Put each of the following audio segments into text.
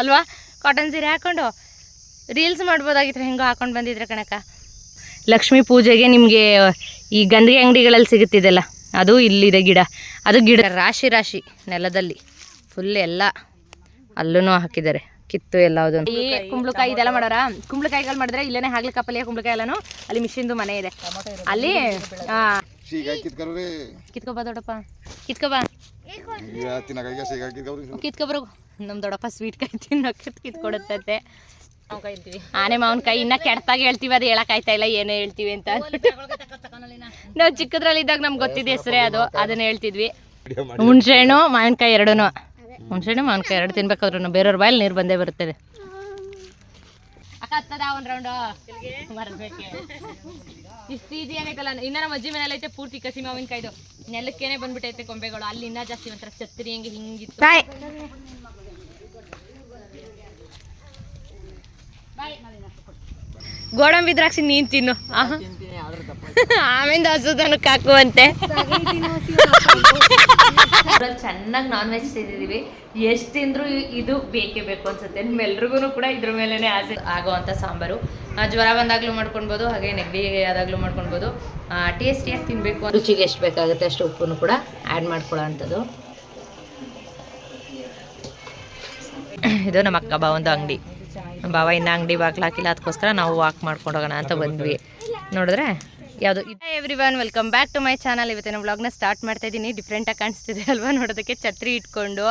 ಅಲ್ವಾ? ಕಾಟನ್ ಸೀರೆ ಹಾಕೊಂಡು ರೀಲ್ಸ್ ಮಾಡ್ಬೋದಾಗಿತ್ತು ಹೆಂಗೋ ಹಾಕೊಂಡು ಬಂದಿದ್ರೆ ಕಣಕ ಲಕ್ಷ್ಮೀ ಪೂಜೆಗೆ ನಿಮಗೆ ಈ ಗಂದಿಗೆ ಅಂಗಡಿಗಳಲ್ಲಿ ಸಿಗುತ್ತಿದೆಲ್ಲ ಅದು ಇಲ್ಲಿದೆ ಗಿಡ. ಅದು ಗಿಡ ರಾಶಿ ರಾಶಿ ನೆಲದಲ್ಲಿ ಫುಲ್ ಎಲ್ಲ ಅಲ್ಲೂ ಹಾಕಿದ್ದಾರೆ. ಕಿತ್ತು ಎಲ್ಲ ಈ ಕುಂಬಳಕಾಯಿ ಇದೆಲ್ಲ ಮಾಡೋರ? ಕುಂಬಳಕಾಯಿಗಳು ಮಾಡಿದ್ರೆ ಇಲ್ಲೇ ಹಾಗ್ಲಿಕ್ಕೆ ಕಪ್ಪಲಿಯ ಕುಂಬಳಕಾಯಿ ಎಲ್ಲಾನು ಅಲ್ಲಿ ಮಿಷಿನ್ದು ಮನೆ ಇದೆ. ಅಲ್ಲಿ ಕಿತ್ಕೊಬಾ ದೊಡ್ಡಪ್ಪ. ಕಿತ್ಕೊಬಾ ಈಗ ತಿನ್ನಕಾಯಿಗೆ ಸೀಗಾಯಿ ಕಿತ್ಕವ್ರಿ ಕಿತ್ಕೊಬ್ರು. ನಮ್ಮ ದೊಡ್ಡಪ್ಪ ಸ್ವೀಟ್ ಕಾಯಿ ತಿನ್ನೋಕೆ ಕಿತ್ಕೊಡುತ್ತಂತೆ. ಆನೆ ಮಾವಿನಕಾಯಿ ಇನ್ನ ಕೆಡ್ತಾಗ ಹೇಳ್ತೀವಿ ಅದು ಹೇಳಕ್ಕಾಯ್ತಾ ಇಲ್ಲ ಏನೇ ಹೇಳ್ತೀವಿ ಅಂತ. ನಾವು ಚಿಕ್ಕದ್ರಲ್ಲಿ ಇದ್ದಾಗ ನಮ್ಗೆ ಗೊತ್ತಿದೆ ಹೆಸರೇ ಅದು ಅದನ್ನ ಹೇಳ್ತಿದ್ವಿ. ಹುಣ್ಸೆಹಣ್ಣು ಮಾವಿನಕಾಯಿ ಎರಡೂ ಹುಣ್ಸೆಹಣ್ಣು ಮಾವಿನಕಾಯಿ ಎರಡು ತಿನ್ಬೇಕಾದ್ರೂ ಬೇರೆಯವ್ರ ಬಾಯಲ್ಲಿ ನೀರು ಬಂದೇ ಬರುತ್ತದೆ ಅಕ್ಕ ಹತ್ತದ ರೌಂಡ್ ರೌಂಡು ಮರಬೇಕೆ ಇಷ್ಟು ಈಸಿ ಆಗೈತಲ್ಲ ಇನ್ನ ನಮ್ಮ ಅಜ್ಜಿ ಮನೇಲಿ ಐತೆ ಪೂರ್ತಿ ಕಸಿ ಮಾವಿನಕಾಯ್ದು. ನೆಲಕ್ಕೇನೆ ಬಂದ್ಬಿಟ್ಟೈತೆ ಕೊಂಬೆಗಳು. ಅಲ್ಲಿ ಇನ್ನ ಜಾಸ್ತಿ ಒಂಥರ ಛತ್ರಿ ಹಂಗೆ ಹಿಂಗಿತ್ತು. ಗೋಡಂಬಿ ದ್ರಾಕ್ಷಿ ನೀನ್ ತಿನ್ನು. ಆಮೇಲೆ ಹಸುದನ್ನು ಕಾಕುವಂತೆ. ಚೆನ್ನಾಗಿ ನಾನ್ ವೆಜ್ ತಿಂದಿದ್ದೀವಿ ಎಷ್ಟು ತಿಂದ್ರು ಇದು ಬೇಕೇ ಬೇಕು ಅನ್ಸುತ್ತೆ. ನಿಮ್ಮೆಲ್ರಿಗೂ ಕೂಡ ಇದ್ರ ಮೇಲೇ ಆಸೆ ಆಗೋವಂಥ ಸಾಂಬಾರು. ಜ್ವರ ಬಂದಾಗಲೂ ಮಾಡ್ಕೊಳ್ಬೋದು ಹಾಗೆ ನೆಗಡಿ ಆದಾಗಲೂ ಮಾಡ್ಕೊಳ್ಬೋದು ಟೇಸ್ಟಿಯಾಗಿ ತಿನ್ಬೇಕು. ರುಚಿಗೆ ಎಷ್ಟು ಬೇಕಾಗುತ್ತೆ ಅಷ್ಟು ಉಪ್ಪನ್ನು ಕೂಡ ಆ್ಯಡ್ ಮಾಡ್ಕೊಳ್ಳೋ ಇದು ನಮ್ಮ ಅಕ್ಕ ಬಾವಂದು ಅಂಗಡಿ. ನಮ್ಮ ಬಾವ ಇನ್ನು ಅಂಗಡಿ ಬಾಗ್ಲಾಕಿಲ್ಲ ಅದಕ್ಕೋಸ್ಕರ ನಾವು ವಾಕ್ ಮಾಡ್ಕೊಂಡು ಹೋಗೋಣ ಅಂತ ಬಂದ್ವಿ. ನೋಡಿದ್ರೆ ಯಾವುದು every one welcome back to my channel ಇವತ್ತಿನ ವ್ಲಾಗ್ನ ಸ್ಟಾರ್ಟ್ ಮಾಡ್ತಾ ಇದ್ದೀನಿ ಡಿಫ್ರೆಂಟಾಗಿ ಕಾಣಿಸ್ತಿದೆ ಅಲ್ವಾ ನೋಡೋದಕ್ಕೆ? ಛತ್ರಿ ಇಟ್ಕೊಂಡು.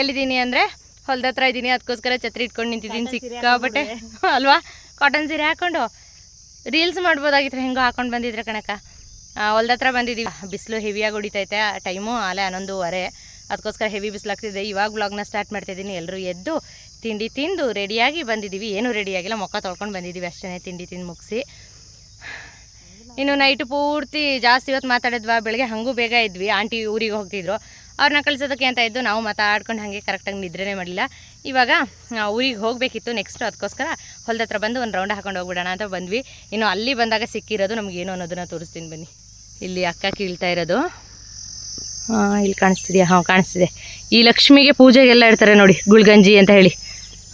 ಎಲ್ಲಿದ್ದೀನಿ ಅಂದರೆ ಹೊಲ್ದ ಹತ್ರ ಇದ್ದೀನಿ ಅದಕ್ಕೋಸ್ಕರ ಛತ್ರಿ ಇಟ್ಕೊಂಡು ನಿಂತಿದ್ದೀನಿ. ಸಿಕ್ಕಾಬಟ್ಟೆ ಅಲ್ವಾ? ಕಾಟನ್ ಸೀರೆ ಹಾಕೊಂಡು ರೀಲ್ಸ್ ಮಾಡ್ಬೋದಾಗಿತ್ತು ಹೆಂಗೋ ಹಾಕೊಂಡು ಬಂದಿದ್ರೆ ಕಣಕ ಹೊಲ್ದ ಹತ್ರ ಬಂದಿದ್ದೀವಿ ಬಿಸಿಲು ಹೆವಿಯಾಗಿ ಹೊಡಿತೈತೆ. ಟೈಮು ಆಲೆ ಹನ್ನೊಂದುವರೆ. ಅದಕ್ಕೋಸ್ಕರ ಹೆವಿ ಬಿಸಿಲಾಗ್ತಿದೆ ಇವಾಗ ವ್ಲಾಗ್ನ ಸ್ಟಾರ್ಟ್ ಮಾಡ್ತಾಯಿದ್ದೀನಿ ಎಲ್ಲರೂ ಎದ್ದು ತಿಂಡಿ ತಿಂದು ರೆಡಿಯಾಗಿ ಬಂದಿದ್ದೀವಿ ಏನೂ ರೆಡಿಯಾಗಿಲ್ಲ ಮೊಕ್ಕ ತೊಳ್ಕೊಂಡು ಬಂದಿದ್ದೀವಿ ಅಷ್ಟೇ ತಿಂಡಿ ತಿಂದು ಮುಗಿಸಿ. ಇನ್ನು ನೈಟ್ ಪೂರ್ತಿ ಜಾಸ್ತಿ ಇವತ್ತು ಮಾತಾಡಿದ್ವಾ, ಬೆಳಗ್ಗೆ ಹಾಗೂ ಬೇಗ ಇದ್ವಿ ಆಂಟಿ ಊರಿಗೆ ಹೋಗ್ತಿದ್ರು. ಅವ್ರನ್ನ ಕಳಿಸೋದಕ್ಕೆ ಅಂತ ಇದ್ದು ನಾವು ಮಾತಾಡ್ಕೊಂಡು ಹಾಗೆ ಕರೆಕ್ಟಾಗಿ ನಿದ್ರೆನೇ ಮಾಡಲಿಲ್ಲ. ಇವಾಗ ಊರಿಗೆ ಹೋಗಬೇಕಿತ್ತು ನೆಕ್ಸ್ಟ್ ಅದಕ್ಕೋಸ್ಕರ ಹೊಲ್ದ ಹತ್ರ ಬಂದು ಒಂದು ರೌಂಡ್ ಹಾಕೊಂಡು ಹೋಗ್ಬಿಡೋಣ ಅಂತ ಬಂದ್ವಿ. ಇನ್ನು ಅಲ್ಲಿ ಬಂದಾಗ ಸಿಕ್ಕಿರೋದು ನಮಗೇನು ಅನ್ನೋದನ್ನು ತೋರಿಸ್ತೀನಿ ಬನ್ನಿ. ಇಲ್ಲಿ ಅಕ್ಕ ಕೀಳ್ತಾ ಇರೋದು. ಇಲ್ಲಿ ಕಾಣಿಸ್ತಿದೆಯಾ? ಹಾಂ, ಕಾಣಿಸ್ತಿದೆ. ಈ ಲಕ್ಷ್ಮಿಗೆ ಪೂಜೆಗೆಲ್ಲ ಇಡ್ತಾರೆ ನೋಡಿ ಗುಳ್ಗಂಜಿ ಅಂತ ಹೇಳಿ.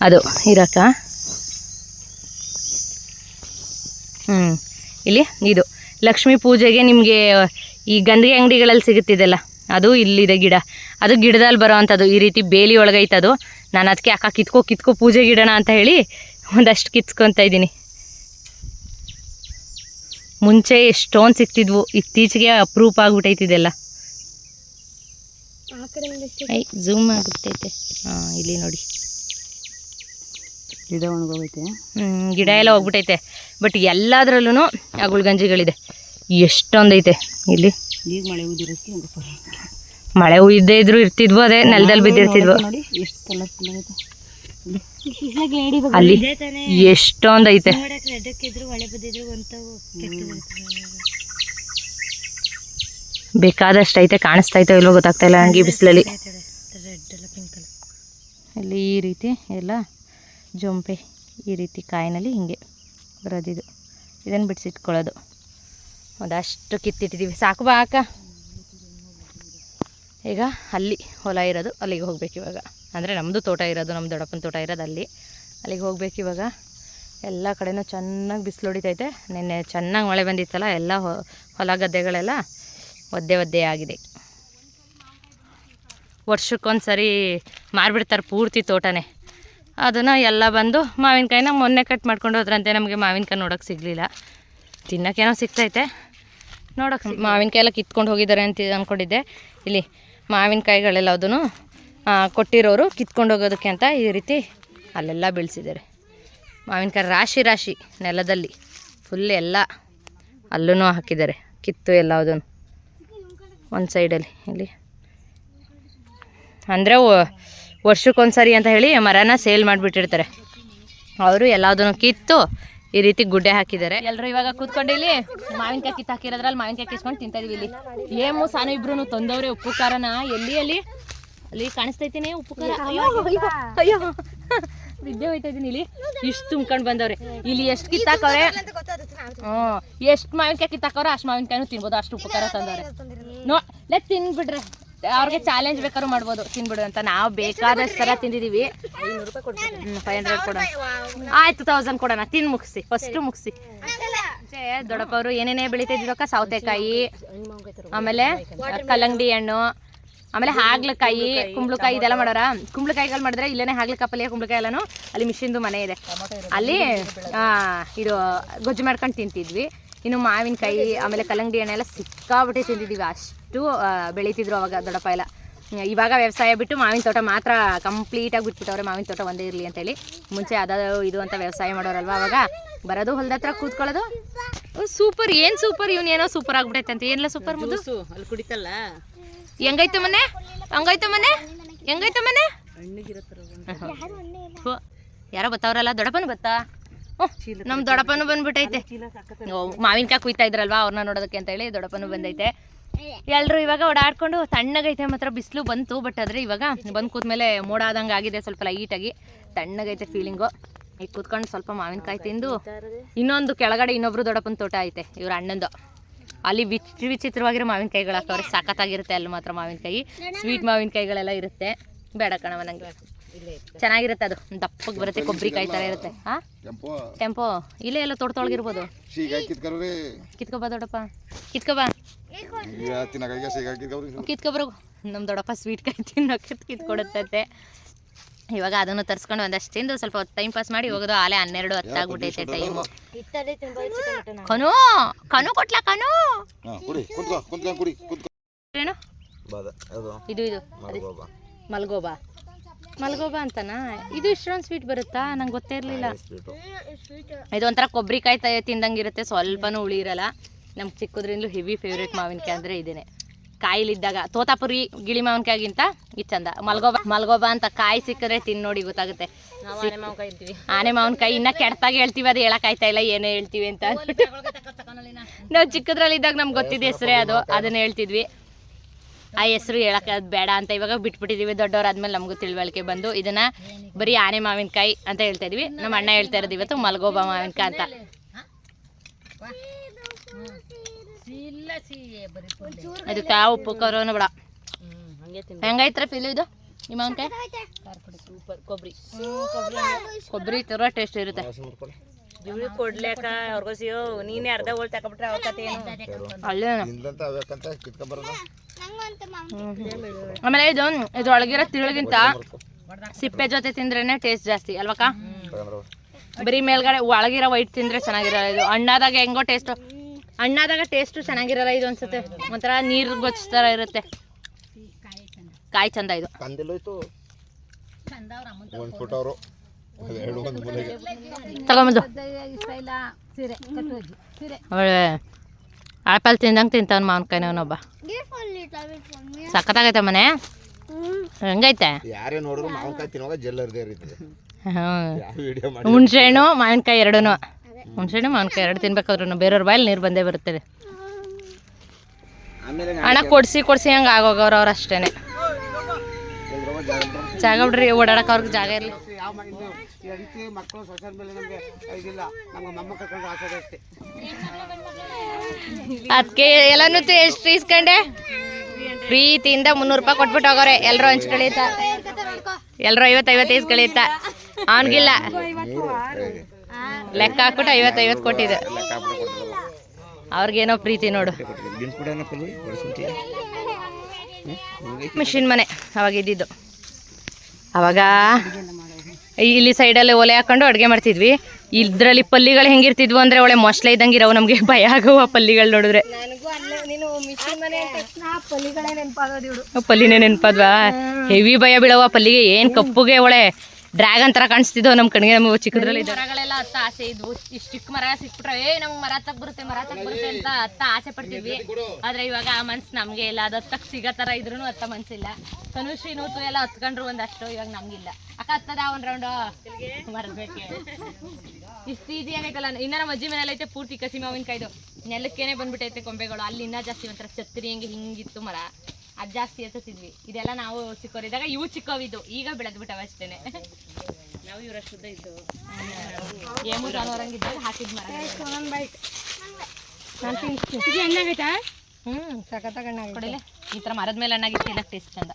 ಅದು, ಇರಕ್ಕ. ಹ್ಞೂ ಇಲ್ಲಿ ಇದು ಲಕ್ಷ್ಮಿ ಪೂಜೆಗೆ ನಿಮಗೆ ಈ ಗಂದಿಗೆ ಅಂಗಡಿಗಳಲ್ಲಿ ಸಿಗುತ್ತಿದೆಲ್ಲ ಅದು ಇಲ್ಲಿದೆ ಗಿಡ. ಅದು ಗಿಡದಲ್ಲಿ ಬರೋ ಅಂಥದ್ದು ಈ ರೀತಿ ಬೇಲಿ ಒಳಗೈತದು. ಅದು ನಾನು ಅದಕ್ಕೆ ಅಕ್ಕ ಕಿತ್ಕೋ ಕಿತ್ಕೋ ಪೂಜೆ ಗಿಡಣ ಅಂತ ಹೇಳಿ ಒಂದಷ್ಟು ಕಿತ್ಕೊತಾ ಇದ್ದೀನಿ. ಮುಂಚೆ ಎಷ್ಟೊಂದು ಸಿಗ್ತಿದ್ವು ಇತ್ತೀಚೆಗೆ ಅಪರೂಪ ಆಗ್ಬಿಟ್ಟೈತಿದೆಲ್ಲ ಝೂಮ್ ಆಗ್ಬಿಟ್ಟೈತೆ ಹಾಂ ಇಲ್ಲಿ ನೋಡಿ. ಗಿಡ ಒಣಗೋಗೈತೆ. ಹ್ಮ್, ಗಿಡ ಎಲ್ಲ ಹೋಗ್ಬಿಟ್ಟೈತೆ ಬಟ್ ಎಲ್ಲದ್ರಲ್ಲೂ ಆ ಗುಳ್ಗಂಜಿಗಳಿದೆ ಎಷ್ಟೊಂದೈತೆ ಇಲ್ಲಿ. ಈಗ ಮಳೆ ಪರ ಮಳೆ ಉಯ್ದೇ ಇದ್ರು ಇರ್ತಿದ್ವು ಅದೇ ನೆಲದಲ್ಲಿ ಬಿದ್ದಿರ್ತಿದ್ವು. ಅಲ್ಲಿ ಎಷ್ಟೊಂದೈತೆ. ಬೇಕಾದಷ್ಟು ಐತೆ ಕಾಣಿಸ್ತಾ ಇತ್ತು ಇಲ್ವೋ ಗೊತ್ತಾಗ್ತಾ ಇಲ್ಲ ನನಗೆ ಬಿಸಿಲಲ್ಲಿ. ಇಲ್ಲಿ ಈ ರೀತಿ ಎಲ್ಲ ಜೊಂಪೆ ಈ ರೀತಿ ಕಾಯಿನಲ್ಲಿ ಹಿಂಗೆ ಬರೋದಿದು. ಇದನ್ನು ಬಿಡಿಸಿಟ್ಕೊಳ್ಳೋದು. ಒಂದಷ್ಟು ಕಿತ್ತಿಟ್ಟಿದ್ದೀವಿ ಸಾಕು ಬಾ ಅಕ್ಕ. ಈಗ ಅಲ್ಲಿ ಹೊಲ ಇರೋದು, ಅಲ್ಲಿಗೆ ಹೋಗ್ಬೇಕು ಇವಾಗ. ಅಂದರೆ ನಮ್ಮದು ತೋಟ ಇರೋದು ನಮ್ಮ ದೊಡ್ಡಪ್ಪನ ತೋಟ ಇರೋದು ಅಲ್ಲಿ. ಅಲ್ಲಿಗೆ ಹೋಗ್ಬೇಕು ಇವಾಗ. ಎಲ್ಲ ಕಡೆನೂ ಚೆನ್ನಾಗಿ ಬಿಸಿಲು ಹೊಡಿತೈತೆ. ನಿನ್ನೆ ಚೆನ್ನಾಗಿ ಮಳೆ ಬಂದಿತ್ತಲ್ಲ, ಎಲ್ಲ ಹೊಲ ಗದ್ದೆಗಳೆಲ್ಲ ಒದ್ದೆ ಒದ್ದೆ ಆಗಿದೆ. ವರ್ಷಕ್ಕೊಂದು ಸರಿ ಮಾರ್ಬಿಡ್ತಾರೆ ಪೂರ್ತಿ ತೋಟನೇ. ಅದನ್ನು ಎಲ್ಲ ಬಂದು ಮಾವಿನಕಾಯಿನ ಮೊನ್ನೆ ಕಟ್ ಮಾಡ್ಕೊಂಡು ಹೋದ್ರಂತೆ. ನಮಗೆ ಮಾವಿನಕಾಯಿ ನೋಡೋಕೆ ಸಿಗಲಿಲ್ಲ. ತಿನ್ನೋಕ್ಕೇನೋ ಸಿಗ್ತೈತೆ. ನೋಡೋಕೆ ಮಾವಿನಕಾಯಿ ಎಲ್ಲ ಕಿತ್ಕೊಂಡು ಹೋಗಿದ್ದಾರೆ ಅಂತ ಅಂದ್ಕೊಂಡಿದ್ದೆ ಇಲ್ಲಿ ಮಾವಿನಕಾಯಿಗಳೆಲ್ಲ ಅದನ್ನು ಕೊಟ್ಟಿರೋರು ಕಿತ್ಕೊಂಡು ಹೋಗೋದಕ್ಕೆ ಅಂತ ಈ ರೀತಿ ಅಲ್ಲೆಲ್ಲ ಬೆಳೆಸಿದ್ದಾರೆ. ಮಾವಿನಕಾಯಿ ರಾಶಿ ರಾಶಿ ನೆಲದಲ್ಲಿ ಫುಲ್ ಎಲ್ಲ ಅಲ್ಲೂ ಹಾಕಿದ್ದಾರೆ. ಕಿತ್ತು ಎಲ್ಲ ಅದನ್ನು ಒಂದು ಸೈಡಲ್ಲಿ ಇಲ್ಲಿ. ಅಂದರೆ ವರ್ಷಕ್ಕೊಂದ್ಸರಿ ಅಂತ ಹೇಳಿ ಮರನ ಸೇಲ್ ಮಾಡಿಬಿಟ್ಟಿರ್ತಾರೆ. ಅವರು ಎಲ್ಲದನ್ನು ಕಿತ್ತು ಈ ರೀತಿ ಗುಡ್ಡೆ ಹಾಕಿದ್ದಾರೆ. ಎಲ್ಲರೂ ಇವಾಗ ಕೂತ್ಕೊಂಡು ಇಲ್ಲಿ. ಮಾವಿನಕಾಯಿ ಕಿತ್ತು ಹಾಕಿರೋದ್ರಲ್ಲಿ ಮಾವಿನಕಾಯಿ ಕಿಸ್ಕೊಂಡು ತಿಂತಾ ಇದೀವಿ ಇಲ್ಲಿ. ಏಮು ಸಾನು ಇಬ್ರು ತಂದವ್ರೆ ಉಪ್ಪು ಖಾರನ. ಎಲ್ಲಿ ಅಲ್ಲಿ ಅಲ್ಲಿ ಕಾಣಿಸ್ತೈತಿನಿ ಉಪ್ಪು ಖಾರ. ಅಯ್ಯೋ ಅಯ್ಯೋ ವಿದ್ಯೆ ಹೋಯ್ತಾ ಇಲ್ಲಿ. ಇಷ್ಟು ತುಂಬ್ಕೊಂಡು ಬಂದವ್ರೆ. ಇಲ್ಲಿ ಎಷ್ಟು ಕಿತ್ತಾಕವ್ರೆ? ಹ್ಞೂ. ಎಷ್ಟು ಮಾವಿನಕಾಯಿ ಕಿತ್ತಾಕವ್ರೆ ಅಷ್ಟು ಮಾವಿನಕಾಯಿನೂ ತಿನ್ಬೋದು. ಅಷ್ಟು ಉಪ್ಪು ಖಾರ ತಂದವ್ರೆ. ನೋ, ಲೆ, ತಿನ್ಬಿಡ್ರೆ. ಅವ್ರಿಗೆ ಚಾಲೆಂಜ್ ಬೇಕಾದ್ರು ಮಾಡ್ಬೋದು, ತಿನ್ಬಿಡು ಅಂತ. ನಾವು ಬೇಕಾದಷ್ಟು ಥರ ತಿಂದಿದೀವಿ. ಫೈವ್ ಹಂಡ್ರೆಡ್ ಕೊಡೋಣ ಆಯ್ತು ತೌಸಂಡ್ ಕೊಡೋಣ. ತಿನ್ ಮುಗಿಸಿ ಫಸ್ಟ್ ಮುಗಿಸಿ. ದೊಡ್ಡಪ್ಪ ಅವರು ಏನೇನೇ ಬೆಳಿತಿದ್ವಕ್ಕ ಸೌತೆಕಾಯಿ ಆಮೇಲೆ ಕಲ್ಲಂಗಡಿ ಹಣ್ಣು, ಆಮೇಲೆ ಹಾಗ್ಲಕಾಯಿ, ಕುಂಬಳಕಾಯಿ ಇದೆಲ್ಲ ಮಾಡೋರ? ಕುಂಬಳಕಾಯಿಗಳು ಮಾಡಿದ್ರೆ ಇಲ್ಲೇನೆ ಹಾಗ್ಲಕಾಯಿ ಪಲ್ಯ, ಕುಂಬಳಕಾಯಿ ಎಲ್ಲಾನು ಅಲ್ಲಿ ಮಿಷಿನ್ದು ಮನೆ ಇದೆ. ಅಲ್ಲಿ ಇದು ಗೊಜ್ಜು ಮಾಡ್ಕೊಂಡು ತಿಂತಿದ್ವಿ. ಇನ್ನು ಮಾವಿನಕಾಯಿ, ಆಮೇಲೆ ಕಲ್ಲಂಗಡಿ ಹಣ್ಣೆಲ್ಲ ಸಿಕ್ಕಾಬಿಟ್ಟೆ ತಿಂದಿದ್ದೀವಿ ಅಷ್ಟು. ಆ, ಬೆಳೀತಿದ್ರು ಅವಾಗ ದೊಡ್ಡಪ್ಪ ಎಲ್ಲ. ಇವಾಗ ವ್ಯವಸಾಯ ಬಿಟ್ಟು ಮಾವಿನ ತೋಟ ಮಾತ್ರ ಕಂಪ್ಲೀಟಾಗಿ ಬಿಟ್ಬಿಟ್ಟವ್ರೆ ಮಾವಿನ ತೋಟ ಒಂದೇ ಇರಲಿ ಅಂತೇಳಿ. ಮುಂಚೆ ಅದು ಇದು ಅಂತ ವ್ಯವಸಾಯ ಮಾಡೋರಲ್ವ ಅವಾಗ? ಬರೋದು ಹೊಲ್ದ ಹತ್ರ ಕೂತ್ಕೊಳ್ಳೋದು ಸೂಪರ್ ಏನು ಸೂಪರ್ ಇವನೇನೋ ಏನೋ ಸೂಪರ್ ಆಗ್ಬಿಟ್ಟೈತೆ ಅಂತ. ಏನಿಲ್ಲ ಸೂಪರ್ ಮುದ್ದು? ಅಲ್ಲಿ ಕುಡಿತಲ್ಲ? ಹೆಂಗೈತೆ ಮನೆ? ಹಂಗೈತೆ ಮನೆ? ಹೆಂಗೈತೆ ಮನೆ? ಯಾರೋ ಬತ್ತವ್ರಲ್ಲ? ದೊಡ್ಡಪ್ಪನ ಬತ್ತಾ? ನಮ್ಮ ದೊಡ್ಡಪ್ಪನು ಬಂದ್ಬಿಟ್ಟೈತೆ. ಮಾವಿನಕಾಯಿ ಕುಯ್ತಾ ಇದ್ರಲ್ವಾ ಅವ್ರನ್ನ ನೋಡೋದಕ್ಕೆ ಅಂತ ಹೇಳಿ ದೊಡ್ಡಪ್ಪನು ಬಂದೈತೆ. ಎಲ್ರು ಇವಾಗ ಓಡಾಡ್ಕೊಂಡು ತಣ್ಣಗೈತೆ ಮಾತ್ರ ಬಿಸಿಲು ಬಂತು ಬಟ್ ಆದ್ರೆ ಇವಾಗ ಬಂದು ಕೂತ್ಮೇಲೆ ಮೋಡ ಆದಂಗೆ ಆಗಿದೆ ಸ್ವಲ್ಪ ಲೈಟಾಗಿ ತಣ್ಣಗೈತೆ ಫೀಲಿಂಗು ಈಗ ಕೂತ್ಕೊಂಡು ಸ್ವಲ್ಪ ಮಾವಿನಕಾಯಿ ತಿಂದು ಇನ್ನೊಂದು ಕೆಳಗಡೆ ಇನ್ನೊಬ್ರು ದೊಡ್ಡಪ್ಪನ ತೋಟ ಐತೆ ಇವ್ರ ಅಣ್ಣಂದು. ಅಲ್ಲಿ ವಿಚ್ ವಿಚಿತ್ರವಾಗಿರೋ ಮಾವಿನಕಾಯಿಗಳು ಹಾಕವ್ರೆ ಸಾಕತ್ತಾಗಿರುತ್ತೆ ಅಲ್ಲಿ ಮಾತ್ರ ಮಾವಿನಕಾಯಿ. ಸ್ವೀಟ್ ಮಾವಿನಕಾಯಿಗಳೆಲ್ಲ ಇರುತ್ತೆ. ಬೇಡ ಕಣವ ನಂಗೆ. ಚೆನ್ನಾಗಿರುತ್ತೆ ಅದು. ದಪ್ಪಗೆ ಬರುತ್ತೆ ಕೊಬ್ಬರಿ ಕಾಯಿ ಥರ ಇರುತ್ತೆ ಹಾ ಟೆಂಪೋ ಇಲ್ಲೇ ಎಲ್ಲ ತೋಟದೊಳಗಿರ್ಬೋದು ಕಿತ್ಕೊಬಾ ದೊಡ್ಡಪ್ಪ. ಕಿತ್ಕೊಬಾ ಕಿತ್ಕೊಬರು. ನಮ್ಮ ದೊಡ್ಡಪ್ಪ ಸ್ವೀಟ್ ಕಾಯಿ ತಿನ್ನೋಕೆ ಕಿತ್ಕೊಡುತ್ತೈತೆ. ಇವಾಗ ಅದನ್ನು ತರಿಸ್ಕೊಂಡು ಒಂದಷ್ಟು ತಿಂದು ಸ್ವಲ್ಪ ಟೈಮ್ ಪಾಸ್ ಮಾಡಿ ಹೋಗೋದು. ಆಲೆ ಹನ್ನೆರಡು ಹತ್ತಾಗ್ಬಿಟ್ಟೈತೆ ಟೈಮು ಕನು ಕನು ಕೊಟ್ಲಾ ಕನು ಹಾಂ ಕುಡಿ ಕುಂತ್ಕೋ ಕುಂತ್ಕೊಂಡು ಕುಡಿ ಕುಂತ್ಕೋ. ಏನು? ಬಾದ ಅದು ಇದು ಇದು. ಮಲ್ಗೋಬ. ಮಲ್ಗೋಬಾ. ಅಂತನಾ? ಇದು ಇಷ್ಟೊಂದು ಸ್ವೀಟ್ ಬರುತ್ತಾ? ನಂಗೆ ಗೊತ್ತೇ ಇರಲಿಲ್ಲ. ಸ್ವೀಟು ಇದು ಒಂಥರ ಕೊಬ್ಬರಿಕಾಯಿ ತಿಂದಂಗಿರುತ್ತೆ ಸ್ವಲ್ಪನೂ ಉಳಿರಲ್ಲ ಇರಲ್ಲ. ನಮ್ಗೆ ಚಿಕ್ಕದ್ರಿಂದಲೂ ಹೆವಿ ಫೇವ್ರೇಟ್ ಮಾವಿನಕಾಯಿ ಅಂದರೆ ಇದೇನೆ. ಕಾಯಿಲಿದ್ದಾಗ ತೋತಾಪುರಿ ಗಿಳಿ ಮಾವಿನಕಾಯಿಗಿಂತ ಇದು ಚಂದ. ಮಲ್ಗೋಬಾ ಮಲ್ಗೋಬಾ ಅಂತ ಕಾಯಿ ಸಿಕ್ಕಿದ್ರೆ ತಿನ್ ನೋಡಿ ಗೊತ್ತಾಗುತ್ತೆ. ಆನೆ ಮಾವಿನಕಾಯಿ ಇನ್ನ ಕೆಡ್ತಾಗ ಹೇಳ್ತೀವಿ ಅದು ಹೇಳಕ್ಕಾಯ್ತಾ ಇಲ್ಲ ಏನೇ ಹೇಳ್ತೀವಿ ಅಂತ ಅಂದ್ಬಿಟ್ಟು. ನಾವು ಚಿಕ್ಕದ್ರಲ್ಲಿದ್ದಾಗ ನಮ್ಗೆ ಗೊತ್ತಿದ್ದ ಹೆಸರೇ ಅದು ಅದನ್ನ ಹೇಳ್ತಿದ್ವಿ. ಆ ಹೆಸರು ಹೇಳಕ್ಕೆ ಅದು ಬೇಡ ಅಂತ ಇವಾಗ ಬಿಟ್ಬಿಟ್ಟಿದೀವಿ ದೊಡ್ಡವರಾದ್ಮೇಲೆ ನಮಗೂ ತಿಳುವಳಿಕೆ ಬಂದು ಇದನ್ನ ಬರೀ ಆನೆ ಮಾವಿನಕಾಯಿ ಅಂತ ಹೇಳ್ತಾ ಇದ್ವಿ. ನಮ್ಮ ಅಣ್ಣ ಹೇಳ್ತಾ ಇರೋದು ಇವತ್ತು ಮಲ್ಗೋಬಾ ಮಾವಿನಕಾಯಿ ಅಂತ. ಅದಕ್ಕೆ ಯಾವ ಉಪ್ಪು ಕರೋನ ಬೇಡ. ಹೆಂಗೈತ್ರ ಫೀಲ್ ಇದು? ಸೂಪರ್. ಕೊಬ್ಬರಿ ಕೊಬ್ಬರಿ ಟೇಸ್ಟ್ ಇರುತ್ತೆ. ಇವ್ರಿಗೆ ಕೊಡ್ಲೇಕ ಅವ್ರಿಗೂ ನೀನೇ ಅರ್ಧ ಹೋಳ್ ತಕೊಬಿಟ್ರೆ ಅವ್ರ ಕತೆ ಏನು? ಅಲ್ಲೇ ತಿಂದಂತ ಅವಕ್ಕಂತ ಕಿತ್ಕೊಂಬರೋದು. ಆಮೇಲೆ ಇದು ಇದು ಒಳಗಿರೋ ತಿರುಳಿಗಿಂತ ಸಿಪ್ಪೆ ಜೊತೆ ತಿಂದ್ರೇನೆ ಟೇಸ್ಟ್ ಜಾಸ್ತಿ ಅಲ್ವಕ್ಕ ಬರೀ ಮೇಲ್ಗಡೆ ಒಳಗಿರೋ ವೈಟ್ ತಿಂದ್ರೆ ಚೆನ್ನಾಗಿರೋ ಇದು. ಹಣ್ಣಾದಾಗ ಹೆಂಗೋ ಟೇಸ್ಟು ಹಣ್ಣಾದಾಗ ಟೇಸ್ಟು ಚೆನ್ನಾಗಿರಲ್ಲ ಇದು ಅನ್ಸುತ್ತೆ. ಒಂಥರ ನೀರು ಗೊಚ್ಚ ಥರ ಇರುತ್ತೆ. ಕಾಯಿ ಚಂದ ಇದು. ತಗೊಂಬಂದು. ಒಳ್ಳೆ. ಆಪಲ್ ತಿಂದಂಗೆ ತಿಂತಾವ್ ಮಾವಿನಕಾಯಿ ಅವನೊಬ್ಬ. ಸಖತ್ತಾಗೈತೆ ಮನೆ. ಹೆಂಗೈತೆ? ಹ್ಞೂ ಹುಣ್ಸೆ ಹಣ್ಣು ಮಾವಿನಕಾಯಿ ಎರಡೂ ಹುಣ್ಸೆ ಅವ್ನ ಮಾವಿನಕಾಯಿ ಎರಡು ತಿನ್ಬೇಕಾದ್ರೂ ಬೇರೆಯವ್ರ ಬಾಯಲ್ಲಿ ನೀರು ಬಂದೇ ಬರುತ್ತದೆ ಆಮೇಲೆ ಹಣ ಕೊಡ್ಸಿ ಕೊಡ್ಸಿ ಹಂಗೆ ಆಗೋಗವ್ರು ಅವ್ರು ಅಷ್ಟೇನೆ. ಜಾಗ ಬಿಡ್ರಿ ಓಡಾಡಕ್ಕೆ ಅವ್ರಿಗೆ ಜಾಗ ಇರಲಿ. ಹೆಂಡತಿ ಮಕ್ಕಳು ಸೊಸೈಟಿ ಮೇಲೆ ನಮಗೆ ಇದಿಲ್ಲ ನಮ್ಮ ಮೊಮ್ಮಕ್ಕಳ ಕಂಡು ಆಸೆ ಅಷ್ಟೇ ಅದಕ್ಕೆ ಎಲ್ಲನೂ ಎಷ್ಟು ಇಸ್ಕೊಂಡೆ ಪ್ರೀತಿಯಿಂದ ಮುನ್ನೂರು ರೂಪಾಯಿ ಕೊಟ್ಬಿಟ್ಟು ಹೋಗೋರೆ ಎಲ್ಲರೂ ಹಂಚ್ಕೊಳಿತ ಎಲ್ಲರೂ ಐವತ್ತು ಐವತ್ತು ಇಸ್ಕೊಳಿತ ಅವನಿಗಿಲ್ಲ. ಲೆಕ್ಕ ಹಾಕ್ಬಿಟ್ಟು ಐವತ್ತು ಐವತ್ತು ಕೊಟ್ಟಿದ್ದು ಅವ್ರಿಗೇನೋ ಪ್ರೀತಿ ನೋಡು. ಮಿಷಿನ್ ಮನೆ ಅವಾಗ ಇದ್ದಿದ್ದು. ಅವಾಗ ಇಲ್ಲಿ ಸೈಡಲ್ಲಿ ಒಲೆ ಹಾಕೊಂಡು ಅಡುಗೆ ಮಾಡ್ತಿದ್ವಿ. ಇದ್ರಲ್ಲಿ ಪಲ್ಲಿಗಳು ಹೆಂಗಿರ್ತಿದ್ವು ಅಂದ್ರೆ ಒಳ್ಳೆ ಮೊಸಳೆ ಇದ್ದಂಗೆ ಇರವು ನಮಗೆ. ಭಯ ಆಗುವ ಪಲ್ಲಿಗಳು ನೋಡಿದ್ರೆ. ಪಲ್ಲಿನೇ ನೆನಪಾದ್ವಾ? ಹೆವಿ ಭಯ ಬೀಳವ ಪಲ್ಲಿಗೆ. ಏನ್ ಕಪ್ಪುಗೆ ಒಳ್ಳೆ ಡ್ರ್ಯಾಗನ್ ತರ ಕಾಣಿಸ್ತಿದ್ವು ನಮ್ಮ ಕಣ್ಗೆ ನಮ್ಮ ಚಿಕ್ಕದ್ರಲ್ಲಿ ಮರಗಳೆಲ್ಲ ಅತ್ತ ಆಸೆ ಇದ್ವು. ಇಷ್ಟು ಚಿಕ್ಕ ಮರ ಸಿಕ್ಬಿಟ್ರೆ ಏ ನಮ್ಗೆ ಮರ ತಗ್ ಬರುತ್ತೆ ಮರ ತಗ್ ಬರುತ್ತೆ ಅಂತ ಅತ್ತ ಆಸೆ ಪಡ್ತಿದ್ವಿ. ಆದ್ರೆ ಇವಾಗ ಆ ಮನ್ಸು ನಮ್ಗೆ ಇಲ್ಲ. ಅದು ಹತ್ತಕ್ ಸಿಗೋ ತರ ಇದ್ರು ಅತ್ತ ಮನ್ಸಿಲ್ಲ. ತನುಶ್ರೀ ನೂತು ಎಲ್ಲ ಹತ್ಕೊಂಡ್ರು ಒಂದಷ್ಟು ಇವಾಗ ನಮ್ಗಿಲ್ಲ. ಅಕ್ಕ ಹತ್ತದ ಒಂದ್ ರೌಂಡ್ ಮರಬೇಕೆ ಇಷ್ಟು ಈಸಿ ಆಗೈತಲ್ಲ. ಇನ್ನ ನಮ್ಮ ಅಜ್ಜಿ ಮನೇಲಿ ಐತೆ ಪೂರ್ತಿ ಕಸಿ ಮಾವಿನ ಕಾಯ್ದು ನೆಲಕ್ಕೇನೆ ಬಂದ್ಬಿಟ್ಟೈತೆ ಕೊಂಬೆಗಳು. ಅಲ್ಲಿ ಇನ್ನ ಜಾಸ್ತಿ ಒಂಥರ ಛತ್ರಿ ಹಂಗೆ ಹಿಂಗಿತ್ತು ಮರ. ಅದ್ ಜಾಸ್ತಿ ಎತ್ತುತ್ತಿದ್ವಿ ಇದೆಲ್ಲ ನಾವು ಚಿಕ್ಕವರಿದ್ದಾಗ ಇವು ಚಿಕ್ಕವಿದ್ದು ಈಗ ಬೆಳೆದ್ಬಿಟ್ಟವ ಅಷ್ಟೇನೆ. ನಾವು ಇವರ ಶುದ್ಧ ಇದ್ದು ಏಮು ಜಾನುವಾರಂಗಿದ್ದಾಗ ಹಾಕಿದ್ ಮರ. ನಾನು ತಿನ್ಸ್ತೀನಿ. ಹ್ಞೂ ಸಖತ್ತಾಗಿ ಕೊಡಿಲೆ. ಈ ಥರ ಮರದ ಮೇಲೆ ಹಣ್ಣಾಗಿ ಇಲ್ಲ ಟೇಸ್ಟ್ ಚಂದ.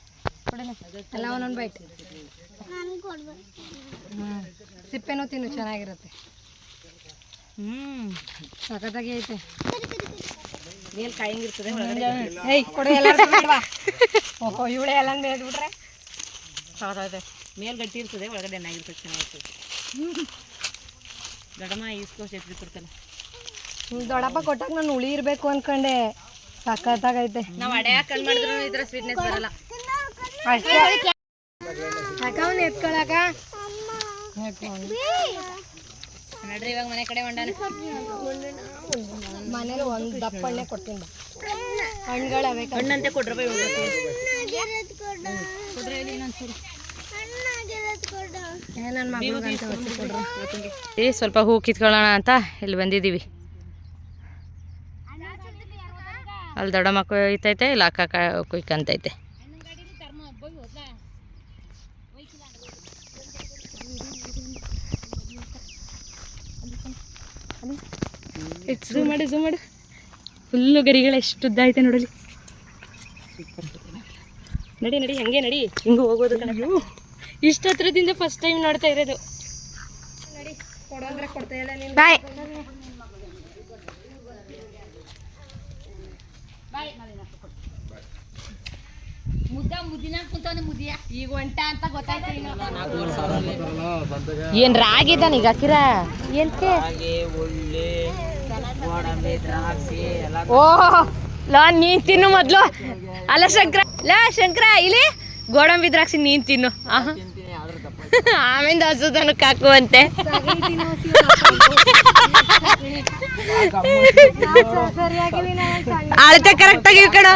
ಎಲ್ಲ ಒಂದೊಂದು ಬೈಟ್ ಹ್ಞೂ ಸಿಪ್ಪೆನೂ ತಿನ್ನು ಚೆನ್ನಾಗಿರುತ್ತೆ. ಹ್ಞೂ ಸಖತ್ತಾಗಿ ಐತೆ. ಮೇಲ್ ಕಾಯಂಗಿರ್ತದೆ ಏಯ್ ಕೊಡು ಎಲ್ಲರೂ ಬೇಡವಾ ಓಹೋ ಇವಳೆ ಎಲ್ಲ ಹೇಳ್ಬಿಟ್ರೆ? ಹೌದೌದು ಮೇಲ್ ಗಟ್ಟಿ ಇರ್ತದೆ ಒಳಗಡೆ ಎಣ್ಣಾಗಿರ್ತದೆ ಚೆನ್ನಾಗಿರ್ತದೆ ದೊಡ್ಡಮ್ಮ ಈಸ್ಕೋ ಸೇಫ್ಟಿ ಕೊಡ್ತಾನೆ ದೊಡ್ಡಪ್ಪ ಕೊಟ್ಟಾಗ ನಾನು ಉಳಿ ಇರಬೇಕು ಅನ್ಕೊಂಡೆ. ಸಖತ್ತಾಗೈತೆ. ನಾವು ಅಡೆ ಕಣ್ ಮಾಡಿದ್ರು ಇದ್ರ ಸ್ವೀಟ್ನೆಸ್ ಬರಲ್ಲ. ಅಷ್ಟೇ. ಅಕ್ಕ ಅವ್ನು ಎತ್ಕೊಳಕ ನಡ್ರಿ ಇವಾಗ ಮನೆ ಕಡೆ ಹೊಂಡಾನೆ. ಮನೇಲಿ ಒಂದು ದಪ್ಪ ಹಣ್ಣೆ ಕೊಡ್ತೀನಿ ಬಾ. ಹಣ್ಣುಗಳವೆ ಹಣ್ಣಂತೆ ಕೊಡ್ರ ಬೈ ಕೊಡ್ರಿ. ಇನ್ನೊಂದ್ಸರಿ ಏ ಸ್ವಲ್ಪ ಹೂ ಕಿತ್ಕೊಳ್ಳೋಣ ಅಂತ ಇಲ್ಲಿ ಬಂದಿದ್ದೀವಿ. ಅಲ್ಲಿ ದೊಡ್ಡಮ್ಮ ಕೊಯ್ತೈತೆ ಇಲ್ಲಿ ಅಕ್ಕ ಕ- ಕುಯ್ಕಂತೈತೆ. ಝೂಮ್ ಮಾಡಿ ಝೂಮ್ ಮಾಡು. ಫುಲ್ಲು ಗರಿಗಳು ಎಷ್ಟು ಉದ್ದ ಐತೆ ನೋಡಲಿ ನಡಿ ನಡಿ ಹಂಗೆ ನಡಿ. ಹಿಂಗೆ ಹೋಗೋದು ಕಣ ಇಷ್ಟು ಹತ್ರದಿಂದ ಫಸ್ಟ್ ಟೈಮ್ ನೋಡ್ತಾ ಇರೋದು. ಕೊಡೋದ್ರೆ ಕೊಡ್ತಾ ಇಲ್ಲ ನೀನು. ಬಾಯ್ ಈಗ ಒಂಟ ಅಂತ ಗೊತ್ತಾಯ್ತು ಏನ್ ರಾಗಿದಾನ ಈಗ ಹಾಕಿರ ಏನ್ಕೆ ಓ ಲಾ ನೀನ್ ತಿನ್ನು ಮೊದ್ಲು. ಅಲ್ಲ ಶಂಕರ ಲಾ ಶಂಕರ ಇಲ್ಲಿ ಗೋಡಂಬಿ ದ್ರಾಕ್ಷಿ ನೀನ್ ತಿನ್ನು. ಆಮೇಲೆ ಹಸುದನ್ನು ಹಾಕುವಂತೆ ಅಳತೆ ಕರೆಕ್ಟ್ ಆಗಿ ಕಣ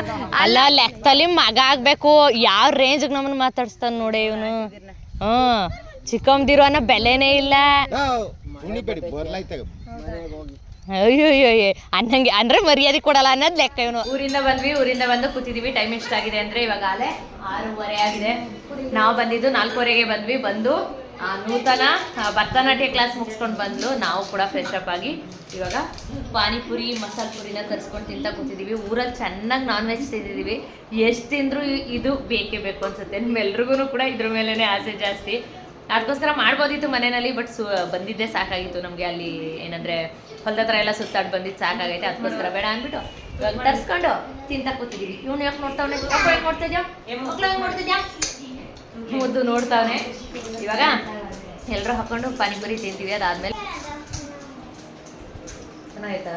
ಅಲ್ಲ ಲೆಕ್ಕದಲ್ಲಿ ಮಗ ಆಗ್ಬೇಕು. ಯಾವ ರೇಂಜ್ ನಮ್ಮನ್ನ ಮಾತಾಡ್ಸ್ತಾನ ನೋಡಿ ಇವನು? ಹ್ಮ್ ಚಿಕ್ಕಮ್ದಿರೋ ಅನ್ನೋ ಬೆಲೆನೇ ಇಲ್ಲ. ಅಯ್ಯೋ ಅಯ್ಯೋ. ಅನ್ನಂಗೆ ಅಂದ್ರೆ ಮರ್ಯಾದೆ ಕೊಡಲ್ಲ ಅನ್ನೋದು ಲೆಕ್ಕ ಇವನು ಊರಿಂದ ಬಂದ್ವಿ ಊರಿಂದ ಬಂದು ಕೂತಿದೀವಿ ಟೈಮ್ ಎಷ್ಟಾಗಿದೆ ಅಂದ್ರೆ ಇವಾಗ ಅಲ್ಲೇ ಆರೂವರೆ ಆಗಿದೆ ನಾವು ಬಂದಿದ್ದು ನಾಲ್ಕೂವರೆಗೆ ಬಂದ್ವಿ ಬಂದು ನೂತನ ಭರತನಾಟ್ಯ ಕ್ಲಾಸ್ ಮುಗಿಸ್ಕೊಂಡು ಬಂದು ನಾವು ಕೂಡ ಫ್ರೆಶ್ ಅಪ್ ಆಗಿ ಇವಾಗ ಪಾನಿಪುರಿ ಮಸಾಲೆ ಪುರಿನ ತರಿಸ್ಕೊಂಡು ತಿಂತ ಕೂತಿದ್ದೀವಿ ಊರಲ್ಲಿ ಚೆನ್ನಾಗಿ ನಾನ್ ವೆಜ್ ತಿಂದಿದ್ದೀವಿ ಎಷ್ಟು ತಿಂದ್ರು ಇದು ಬೇಕೇ ಬೇಕು ಅನ್ಸುತ್ತೆ ನಿಮ್ಮೆಲ್ರಿಗೂ ಕೂಡ ಇದ್ರ ಮೇಲೇ ಆಸೆ ಜಾಸ್ತಿ ಅದಕ್ಕೋಸ್ಕರ ಮಾಡ್ಬೋದಿತ್ತು ಮನೆಯಲ್ಲಿ ಬಟ್ ಸು, ಬಂದಿದ್ದೆ ಸಾಕಾಗಿತ್ತು. ನಮಗೆ ಅಲ್ಲಿ ಏನಂದ್ರೆ ಹೊಲದ ಹತ್ರ ಎಲ್ಲ ಸುತ್ತಾಡಿ ಬಂದಿದ್ದು ಸಾಕಾಗೈತೆ ಅದಕ್ಕೋಸ್ಕರ ಬೇಡ ಅಂದ್ಬಿಟ್ಟು ಇವಾಗ ತರಿಸ್ಕೊಂಡು ತಿಂತ ಕೂತಿದ್ದೀವಿ ಇವ್ನು ಯಾಕೆ ನೋಡ್ತಾವನೆ? ಹೆಂಗೆ ನೋಡ್ತಿದ್ಯಾ? ಮಕ್ಳು ಹೆಂಗೆ ನೋಡ್ತಿದ್ಯಾ? ಮುದ್ದು ನೋಡ್ತಾವನೆ. ಇವಾಗ ಎಲ್ಲರೂ ಹಾಕೊಂಡು ಪಾನಿಪುರಿ ತಿಂತೀವಿ, ಅದಾದ್ಮೇಲೆ ಚೆನ್ನಾಗೈತಾ?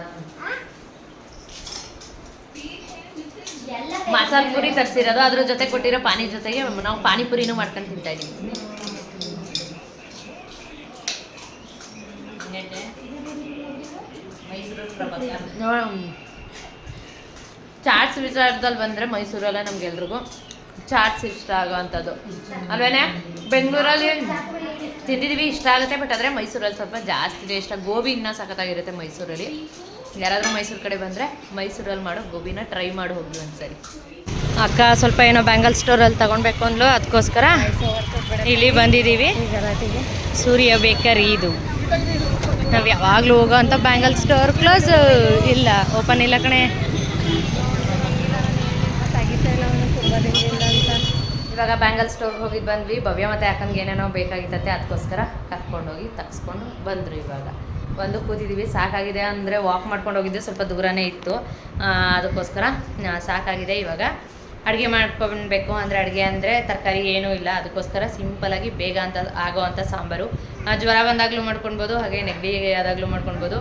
ಮಸಾಲ ಪುರಿ ತರಿಸಿರೋದು, ಅದ್ರ ಜೊತೆ ಕೊಟ್ಟಿರೋ ಪಾನಿ ಜೊತೆಗೆ ನಾವು ಪಾನಿಪುರಿನೂ ಮಾಡ್ಕೊಂಡು ತಿಂತಾ ಇದೀವಿ. ಚಾಟ್ಸ್ ವಿಚಾರದಲ್ಲಿ ಬಂದರೆ ಮೈಸೂರಲ್ಲೇ ನಮ್ಗೆಲ್ರಿಗೂ ಚಾಟ್ಸ್ ಇಷ್ಟ ಆಗೋವಂಥದ್ದು ಅಲ್ವೇನೆ? ಬೆಂಗಳೂರಲ್ಲಿ ತಿಂದಿದ್ದೀವಿ ಇಷ್ಟ ಆಗುತ್ತೆ ಬಟ್ ಆದರೆ ಮೈಸೂರಲ್ಲಿ ಸ್ವಲ್ಪ ಜಾಸ್ತಿ ಇಷ್ಟ ಗೋಬಿ ಇನ್ನೂ ಸಖತ್ತಾಗಿರುತ್ತೆ ಮೈಸೂರಲ್ಲಿ. ಯಾರಾದರೂ ಮೈಸೂರು ಕಡೆ ಬಂದರೆ ಮೈಸೂರಲ್ಲಿ ಮಾಡೋ ಗೋಬಿನ ಟ್ರೈ ಮಾಡಿ ಹೋಗಿ ಒಂದ್ಸರಿ. ಅಕ್ಕ ಸ್ವಲ್ಪ ಏನೋ ಬ್ಯಾಂಗಲ್ ಸ್ಟೋರಲ್ಲಿ ತಗೊಳ್ಬೇಕು ಅಂದ್ಲು ಅದಕ್ಕೋಸ್ಕರ ಇಲ್ಲಿ ಬಂದಿದ್ದೀವಿ ಸೂರ್ಯ ಬೇಕರಿ ಇದು. ನಾವು ಯಾವಾಗಲೂ ಹೋಗೋ ಅಂಥ ಬ್ಯಾಂಗಲ್ ಸ್ಟೋರ್ ಕ್ಲೋಸ್ ಇಲ್ಲ ಓಪನ್ ಇಲ್ಲ ಕಣೆ. ಇವಾಗ ಬ್ಯಾಂಗಲ್ ಸ್ಟೋರ್ ಹೋಗಿ ಬಂದ್ವಿ. ಭವ್ಯ ಮತ್ತು ಯಾಕಂಗೆ ಏನೇನೋ ಬೇಕಾಗಿತ್ತಂತೆ ಅದಕ್ಕೋಸ್ಕರ ಕರ್ಕೊಂಡೋಗಿ ತಗ್ಸ್ಕೊಂಡು ಬಂದರು ಇವಾಗ. ಬಂದು ಕೂತಿದ್ದೀವಿ ಸಾಕಾಗಿದೆ ಅಂದರೆ ವಾಕ್ ಮಾಡ್ಕೊಂಡು ಹೋಗಿದ್ದೆ ಸ್ವಲ್ಪ ದೂರನೇ ಇತ್ತು. ಅದಕ್ಕೋಸ್ಕರ ಸಾಕಾಗಿದೆ ಇವಾಗ. ಅಡುಗೆ ಮಾಡ್ಕೊಬೇಕು ಅಂದರೆ ಅಡುಗೆ ಅಂದರೆ ತರಕಾರಿ ಏನೂ ಇಲ್ಲ. ಅದಕ್ಕೋಸ್ಕರ ಸಿಂಪಲಾಗಿ ಬೇಗ ಅಂತ ಆಗೋವಂಥ ಸಾಂಬಾರು. ಜ್ವರ ಬಂದಾಗಲೂ ಮಾಡ್ಕೊಳ್ಬೋದು ಹಾಗೆ ನೆಗಡಿ ಆದಾಗಲೂ ಮಾಡ್ಕೊಳ್ಬೋದು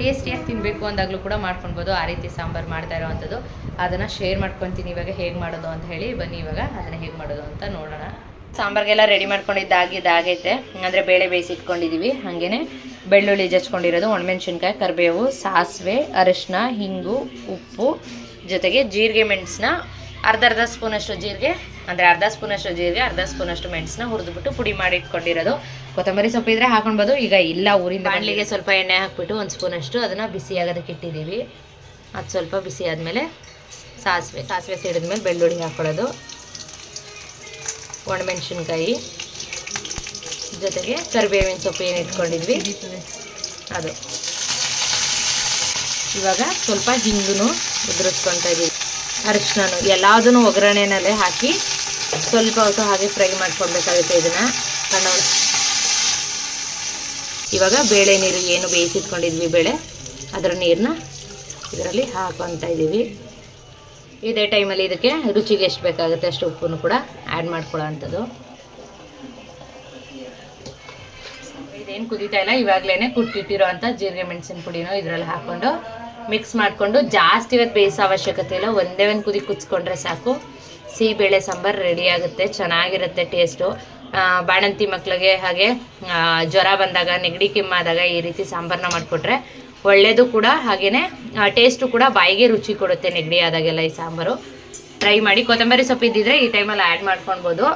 ಟೇಸ್ಟಿಯಾಗಿ ತಿನ್ನಬೇಕು ಅಂದಾಗಲೂ ಕೂಡ ಮಾಡ್ಕೊಳ್ಬೋದು ಆ ರೀತಿ ಸಾಂಬಾರು ಮಾಡ್ತಾ ಇರೋವಂಥದ್ದು. ಅದನ್ನು ಶೇರ್ ಮಾಡ್ಕೊತೀನಿ ಇವಾಗ ಹೇಗೆ ಮಾಡೋದು ಅಂತ ಹೇಳಿ. ಬನ್ನಿ ಇವಾಗ ಅದನ್ನು ಹೇಗೆ ಮಾಡೋದು ಅಂತ ನೋಡೋಣ. ಸಾಂಬಾರಿಗೆಲ್ಲ ರೆಡಿ ಮಾಡ್ಕೊಂಡಿದ್ದಾಗಿದ್ದಾಗೈತೆ ಅಂದರೆ ಬೇಳೆ ಬೇಯಿಸಿಟ್ಕೊಂಡಿದ್ದೀವಿ ಹಾಗೇ ಬೆಳ್ಳುಳ್ಳಿ ಜಚ್ಕೊಂಡಿರೋದು ಒಣಮೆಣ್ಸಿನ್ಕಾಯಿ, ಕರಿಬೇವು, ಸಾಸಿವೆ ಅರಿಶಿನ ಹಿಂಗು, ಉಪ್ಪು, ಜೊತೆಗೆ ಜೀರಿಗೆ ಮೆಣಸನ್ನ ಅರ್ಧ ಅರ್ಧ ಸ್ಪೂನಷ್ಟು ಜೀರಿಗೆ, ಅಂದರೆ ಅರ್ಧ ಸ್ಪೂನಷ್ಟು ಜೀರಿಗೆ, ಅರ್ಧ ಸ್ಪೂನಷ್ಟು ಮೆಣಸನ್ನ ಹುರಿದ್ಬಿಟ್ಟು ಪುಡಿ ಮಾಡಿ ಇಟ್ಕೊಂಡಿರೋದು ಕೊತ್ತಂಬರಿ ಸೊಪ್ಪು ಇದ್ರೆ ಹಾಕೊಳ್ಬೋದು ಈಗ ಇಲ್ಲ, ಊರಿಂದ ಬಾಣಲಿಗೆ ಸ್ವಲ್ಪ ಎಣ್ಣೆ ಹಾಕ್ಬಿಟ್ಟು ಒಂದು ಸ್ಪೂನಷ್ಟು ಅದನ್ನು ಬಿಸಿ ಆಗೋದಕ್ಕೆ ಇಟ್ಟಿದ್ದೀವಿ. ಅದು ಸ್ವಲ್ಪ ಬಿಸಿ ಆದಮೇಲೆ ಸಾಸಿವೆ ಸಾಸಿವೆ ಸಿಡಿದ್ಮೇಲೆ ಬೆಳ್ಳುಳ್ಳಿ ಹಾಕ್ಕೊಳ್ಳೋದು ಒಣಮೆಣಸಿನ್ಕಾಯಿ. ಜೊತೆಗೆ ಕರಿಬೇವಿನ ಸೊಪ್ಪು ಏನು ಇಟ್ಕೊಂಡಿದ್ವಿ? ಅದು. ಇವಾಗ ಸ್ವಲ್ಪ ಹಿಂಗೂ ಉದುರಿಸ್ಕೊತಾ ಇದೀವಿ ಅರಿಶಿನ ಎಲ್ಲದನ್ನು ಒಗ್ಗರಣೆನಲ್ಲೇ ಹಾಕಿ ಸ್ವಲ್ಪ ಹೊತ್ತು ಹಾಗೆ ಫ್ರೈ ಮಾಡ್ಕೊಳ್ಬೇಕಾಗುತ್ತೆ ಇದನ್ನು. ಕಣ್ಣು ಇವಾಗ ಬೇಳೆ ನೀರು ಏನು ಬೇಯಿಸಿಟ್ಕೊಂಡಿದ್ವಿ ಬೇಳೆ, ಅದರ ನೀರನ್ನ ಇದರಲ್ಲಿ ಹಾಕೊತಾ ಇದ್ದೀವಿ. ಇದೇ ಟೈಮಲ್ಲಿ ಇದಕ್ಕೆ ರುಚಿಗೆ ಎಷ್ಟು ಬೇಕಾಗುತ್ತೆ ಅಷ್ಟು ಉಪ್ಪನ್ನು ಕೂಡ ಆ್ಯಡ್ ಮಾಡ್ಕೊಳ್ಳೋ ಅಂಥದ್ದು. ಇದೇನು ಕುದೀತಾ ಇಲ್ಲ ಇವಾಗಲೇ ಕುಟ್ಟಿಟ್ಟಿರೋ ಅಂಥ ಜೀರಿಗೆ ಮೆಣಸಿನ ಪುಡಿನೂ ಇದರಲ್ಲಿ ಹಾಕೊಂಡು ಮಿಕ್ಸ್ ಮಾಡಿಕೊಂಡು ಜಾಸ್ತಿ ಇವತ್ತು ಬೇಯಿಸೋ ಅವಶ್ಯಕತೆ ಇಲ್ಲ. ಒಂದೇ ಒಂದು ಕುದಿ ಕುದಿಸ್ಕೊಂಡ್ರೆ ಸಾಕು. ಸಿಹಿ ಬೇಳೆ, ಸಾಂಬಾರು ರೆಡಿ ಆಗುತ್ತೆ. ಚೆನ್ನಾಗಿರುತ್ತೆ ಟೇಸ್ಟು ಬಾಣಂತಿ ಮಕ್ಕಳಿಗೆ ಹಾಗೆ ಜ್ವರ ಬಂದಾಗ, ನೆಗಡಿ ಕೆಮ್ಮಾದಾಗ ಈ ರೀತಿ ಸಾಂಬಾರನ್ನ ಮಾಡಿಕೊಟ್ರೆ ಒಳ್ಳೆಯದು ಕೂಡ. ಹಾಗೆಯೇ ಟೇಸ್ಟು ಕೂಡ ಬಾಯಿಗೆ ರುಚಿ ಕೊಡುತ್ತೆ ನೆಗಡಿ ಆದಾಗೆಲ್ಲ ಈ ಸಾಂಬಾರು. ಟ್ರೈ ಮಾಡಿ. ಕೊತ್ತಂಬರಿ ಸೊಪ್ಪು ಇದ್ದಿದ್ರೆ ಈ ಟೈಮಲ್ಲಿ ಆ್ಯಡ್ ಮಾಡ್ಕೊಳ್ಬೋದು.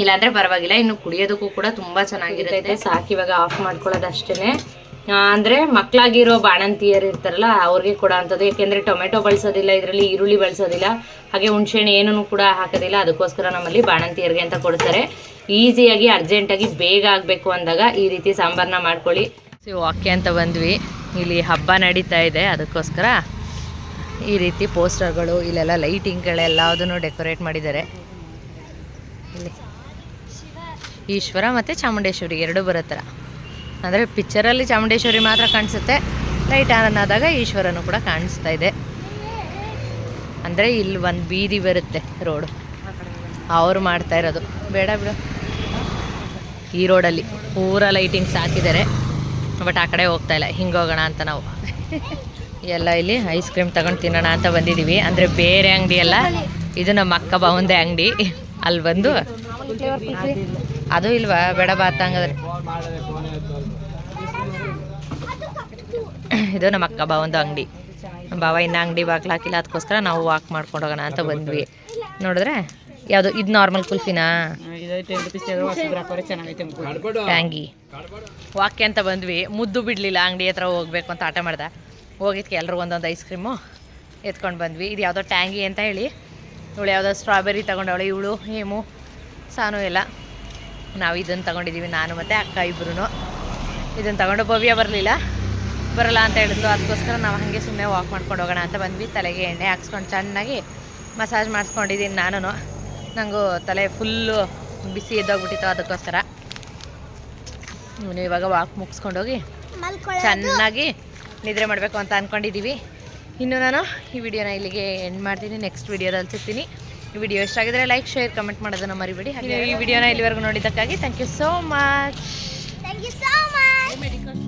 ಇಲ್ಲಾಂದರೆ ಪರವಾಗಿಲ್ಲ. ಇನ್ನು ಕುಡಿಯೋದಕ್ಕೂ ಕೂಡ ತುಂಬ ಚೆನ್ನಾಗಿರುತ್ತೆ. ಸಾಕು ಇವಾಗ ಆಫ್ ಮಾಡ್ಕೊಳ್ಳೋದು ಅಷ್ಟೇನೆ ಅಂದ್ರೆ ಮಕ್ಕಳಾಗಿರೋ ಬಾಣಂತಿಯರು ಇರ್ತಾರಲ್ಲ, ಅವ್ರಿಗೆ ಕೂಡ ಅಂಥದ್ದು ಯಾಕೆಂದ್ರೆ ಟೊಮೆಟೊ ಬಳಸೋದಿಲ್ಲ, ಇದರಲ್ಲಿ ಈರುಳ್ಳಿ ಬಳಸೋದಿಲ್ಲ. ಹಾಗೆ ಹುಣಸೆಹಣ್ಣು ಏನೂ ಕೂಡ ಹಾಕೋದಿಲ್ಲ. ಅದಕ್ಕೋಸ್ಕರ ನಮ್ಮಲ್ಲಿ ಬಾಣಂತಿಯರಿಗೆ ಅಂತ ಕೊಡ್ತಾರೆ. ಈಸಿಯಾಗಿ, ಅರ್ಜೆಂಟಾಗಿ ಬೇಗ ಆಗಬೇಕು ಅಂದಾಗ ಈ ರೀತಿ ಸಾಂಬಾರನ್ನ ಮಾಡ್ಕೊಳ್ಳಿ. ಸೊ ವಾಕ್ಯ ಅಂತ ಬಂದ್ವಿ. ಇಲ್ಲಿ ಹಬ್ಬ ನಡೀತಾ ಇದೆ. ಅದಕ್ಕೋಸ್ಕರ ಈ ರೀತಿ ಪೋಸ್ಟರ್ಗಳು, ಇಲ್ಲೆಲ್ಲ ಲೈಟಿಂಗ್ಗಳೆಲ್ಲದನ್ನು ಡೆಕೋರೇಟ್ ಮಾಡಿದ್ದಾರೆ. ಈಶ್ವರ ಮತ್ತು ಚಾಮುಂಡೇಶ್ವರಿ ಎರಡು ಬರುತ್ತರ. ಅಂದರೆ ಪಿಕ್ಚರಲ್ಲಿ ಚಾಮುಂಡೇಶ್ವರಿ ಮಾತ್ರ ಕಾಣಿಸುತ್ತೆ. ಲೈಟ್ ಆನ್ ಆದಾಗ ಈಶ್ವರನು ಕೂಡ ಕಾಣಿಸ್ತಾ ಇದೆ. ಅಂದರೆ ಇಲ್ಲಿ ಒಂದು ಬೀದಿ ಬರುತ್ತೆ ರೋಡು ಅವರು ಮಾಡ್ತಾ ಇರೋದು. ಬೇಡ ಬಿಡು. ಈ ರೋಡಲ್ಲಿ ಪೂರ ಲೈಟಿಂಗ್ಸ್ ಹಾಕಿದ್ದಾರೆ. ಬಟ್ ಆ ಕಡೆ ಹೋಗ್ತಾ ಇಲ್ಲ. ಹಿಂಗೆ ಹೋಗೋಣ ಅಂತ ನಾವು. ಎಲ್ಲ ಇಲ್ಲಿ ಐಸ್ ಕ್ರೀಮ್ ತಗೊಂಡು ತಿನ್ನೋಣ ಅಂತ ಬಂದಿದ್ದೀವಿ ಅಂದರೆ ಬೇರೆ ಅಂಗಡಿ ಅಲ್ಲ. ಇದು ನಮ್ಮ ಅಕ್ಕ ಬಾವಂದೆ ಅಂಗಡಿ. ಅಲ್ಲಿ ಬಂದು ಅದು ಇಲ್ವಾ? ಬೇಡ ಬಾತ್ ಇದು ನಮ್ಮ ಅಕ್ಕ ಬಾವಂದು ಅಂಗಡಿ. ನಮ್ಮ ಬಾವ ಇನ್ನು ಅಂಗಡಿ ಬಾಗ್ಲು ಹಾಕಿಲ್ಲ, ಅದಕ್ಕೋಸ್ಕರ ನಾವು ವಾಕ್ ಮಾಡ್ಕೊಂಡು ಹೋಗೋಣ ಅಂತ ಬಂದ್ವಿ. ನೋಡಿದ್ರೆ ಯಾವುದು, ಇದು ನಾರ್ಮಲ್ ಕುಲ್ಫಿನಾ? ಟ್ಯಾಂಗಿ ವಾಕ್ಯ ಅಂತ ಬಂದ್ವಿ. ಮುದ್ದು ಬಿಡಲಿಲ್ಲ, ಅಂಗಡಿ ಹತ್ರ ಹೋಗ್ಬೇಕು ಅಂತ ಆಟ ಮಾಡ್ದೆ. ಹೋಗಿದ್ಕೆ ಎಲ್ಲರೂ ಒಂದೊಂದು ಐಸ್ ಕ್ರೀಮು ಎತ್ಕೊಂಡು ಬಂದ್ವಿ. ಇದು ಯಾವುದೋ ಟ್ಯಾಂಗಿ ಅಂತ ಹೇಳಿ. ಇವಳು ಯಾವುದೋ ಸ್ಟ್ರಾಬೆರಿ ತೊಗೊಂಡವಳು, ಇವಳು, ಹೇಮು, ಸಾನು ಎಲ್ಲ. ನಾವು ಇದನ್ನು ತೊಗೊಂಡಿದ್ದೀವಿ ನಾನು ಮತ್ತು ಅಕ್ಕ ಇಬ್ಬರು ಇದನ್ನು ತೊಗೊಂಡು ಭವ್ಯ ಬರಲಿಲ್ಲ. ಬರಲ್ಲ ಅಂತ ಹೇಳಿದ್ಲು. ಅದಕ್ಕೋಸ್ಕರ ನಾವು ಹಾಗೆ ಸುಮ್ಮನೆ ವಾಕ್ ಮಾಡ್ಕೊಂಡು ಹೋಗೋಣ ಅಂತ ಬಂದ್ವಿ. ತಲೆಗೆ ಎಣ್ಣೆ ಹಾಕ್ಸ್ಕೊಂಡು ಚೆನ್ನಾಗಿ ಮಸಾಜ್ ಮಾಡಿಸ್ಕೊಂಡಿದ್ದೀನಿ ನಾನು ನನಗೂ ತಲೆ ಫುಲ್ಲು ಬಿಸಿ ಎದ್ದೋಗ್ಬಿಟ್ಟಿತ್ತು ಅದಕ್ಕೋಸ್ಕರ. ನೀವು ಇವಾಗ ವಾಕ್ ಮುಗಿಸ್ಕೊಂಡೋಗಿ ಚೆನ್ನಾಗಿ ನಿದ್ರೆ ಮಾಡಬೇಕು ಅಂತ ಅಂದ್ಕೊಂಡಿದ್ದೀವಿ ಇನ್ನು ನಾನು ಈ ವಿಡಿಯೋನ ಇಲ್ಲಿಗೆ ಎಂಡ್ ಮಾಡ್ತೀನಿ. ನೆಕ್ಸ್ಟ್ ವಿಡಿಯೋದಲ್ಲಿ ಸಿಗ್ತೀನಿ. ಈ ವಿಡಿಯೋ ಇಷ್ಟ ಆಗಿದ್ರೆ ಲೈಕ್ ಶೇರ್ ಕಮೆಂಟ್ ಮಾಡೋದನ್ನು ಮರಿಬೇಡಿ. ಹಾಗೆ ಈ ವಿಡಿಯೋನ ಇಲ್ಲಿವರೆಗೂ ನೋಡಿದ್ದಕ್ಕಾಗಿ thank you so much thank you so so